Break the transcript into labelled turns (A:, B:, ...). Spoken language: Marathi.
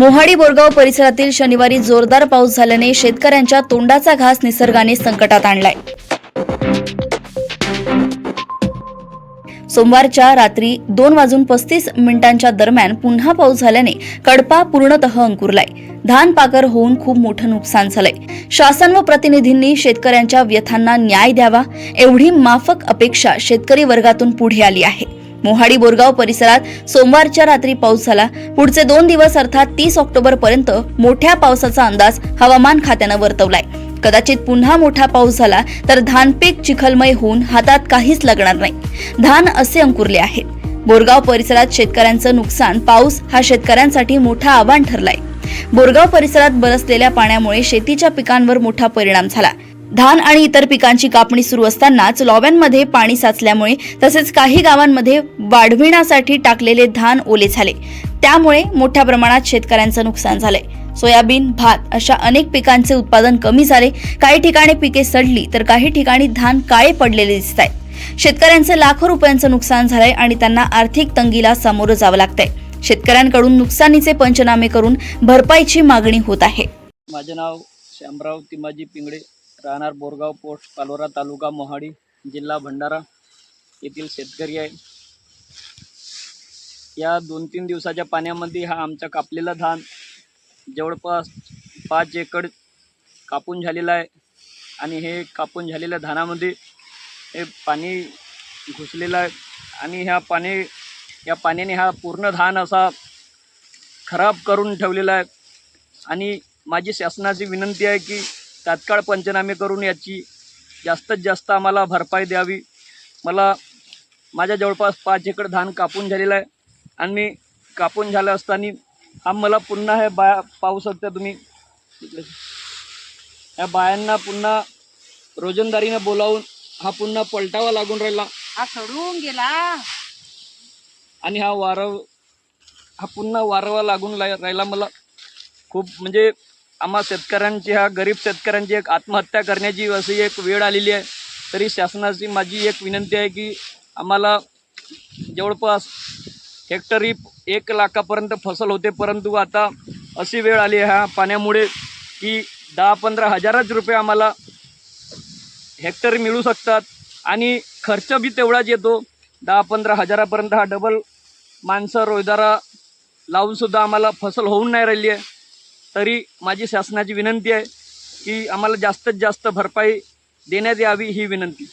A: मोहाडी बोरगाव परिसरातील शनिवारी जोरदार पाऊस झाल्याने शेतकऱ्यांच्या तोंडाचा घास निसर्गाने संकटात आणलाय. सोमवारच्या रात्री दोन वाजून पस्तीस मिनिटांच्या दरम्यान पुन्हा पाऊस झाल्याने कडपा पूर्णतः अंकुरलाय. धान पाकर होऊन खूप मोठं नुकसान झालंय. शासन व प्रतिनिधींनी शेतकऱ्यांच्या व्यथांना न्याय द्यावा एवढी माफक अपेक्षा शेतकरी वर्गातून पुढे आली आहे. मोहाडी बोरगाव परिसरात सोमवारच्या रात्री पाऊस झाला. पुढचे दोन दिवस अर्थात तीस ऑक्टोबर पर्यंत मोठ्या पावसाचा अंदाज हवामान खात्यानं वर्तवलाय. कदाचित पुन्हा मोठा पाऊस झाला तर धानपीक चिखलमय होऊन हातात काहीच लागणार नाही. धान असे अंकुरले आहेत. बोरगाव परिसरात शेतकऱ्यांचं नुकसान पाऊस हा शेतकऱ्यांसाठी मोठा आव्हान ठरलाय. बोरगाव परिसरात बरसलेल्या पाण्यामुळे शेतीच्या पिकांवर मोठा परिणाम झाला. धान आणि इतर पिकांची कापणी सुरू असतानाच लॉव्यांमध्ये पाणी साचल्यामुळे तसेच काही गावांमध्ये वाढविण्यासाठी टाकलेले धान ओले झाले. त्यामुळे मोठ्या प्रमाणात शेतकऱ्यांचं नुकसान झालंय. सोयाबीन भात अशा अनेक पिकांचे उत्पादन कमी झाले. काही ठिकाणी पिके सडली तर काही ठिकाणी धान काळे पडलेले दिसत आहेत शेतकऱ्यांचं लाखो रुपयांचं नुकसान झालंय आणि त्यांना आर्थिक तंगीला सामोरं जावं लागतंय. शेतकऱ्यांकडून नुकसानीचे पंचनामे करून भरपाईची मागणी होत आहे.
B: माझे नाव श्यामराव तिमाजी पिंगळे. राहणार बोरगाव पोस्ट पालोरा तालुका मोहाडी जिल्हा भंडारा येथील शेतकरी आहे. या दोन तीन दिवसाच्या पाण्यामध्ये हा आमचा कापलेला धान जवळपास पाच एकर कापून झालेला आहे आणि हे कापून झालेल्या धानामध्ये हे पाणी घुसलेलं आहे आणि ह्या पाणी या पाण्याने हा पूर्ण धान असा खराब करून ठेवलेला आहे. आणि माझी शासनाची विनंती आहे की तात्काळ पंचनामे करून याची जास्तीत जास्त आम्हाला भरपाई द्यावी. मला माझ्या जवळपास पाच एकर धान कापून झालेलं आहे. आणि कापून झालं असताना हा मला पुन्हा हे बाया पाहू शकता तुम्ही. इकडे. या बायांना पुन्हा रोजंदारीनं बोलावून हा पुन्हा पलटावा लागून राहिला.
C: हा सोडून गेला.
B: आणि हा वारव हा पुन्हा वारवा लागून ला- राहिला मला. खूप म्हणजे आम्हा शेतकऱ्यांची ह्या गरीब शेतकऱ्यांची एक आत्महत्या करण्याची अशी एक वेळ आलेली आहे. तरी शासनाची माझी एक विनंती आहे की आम्हाला जवळपास हेक्टरी एक लाखापर्यंत फसल होते परंतु आता अशी वेळ आली आहे ह्या पाण्यामुळे की दहा पंधरा हजारच रुपये आम्हाला हेक्टरी मिळू शकतात आणि खर्च बी तेवढाच येतो. दहा पंधरा हजारापर्यंत हा डबल माणसं रोजदारा लावूनसुद्धा आम्हाला फसल होऊन नाही राहिली आहे. तरी माझी शासनाची विनंती आहे की आम्हाला जास्तीत जास्त भरपाई देण्यात यावी ही विनंती.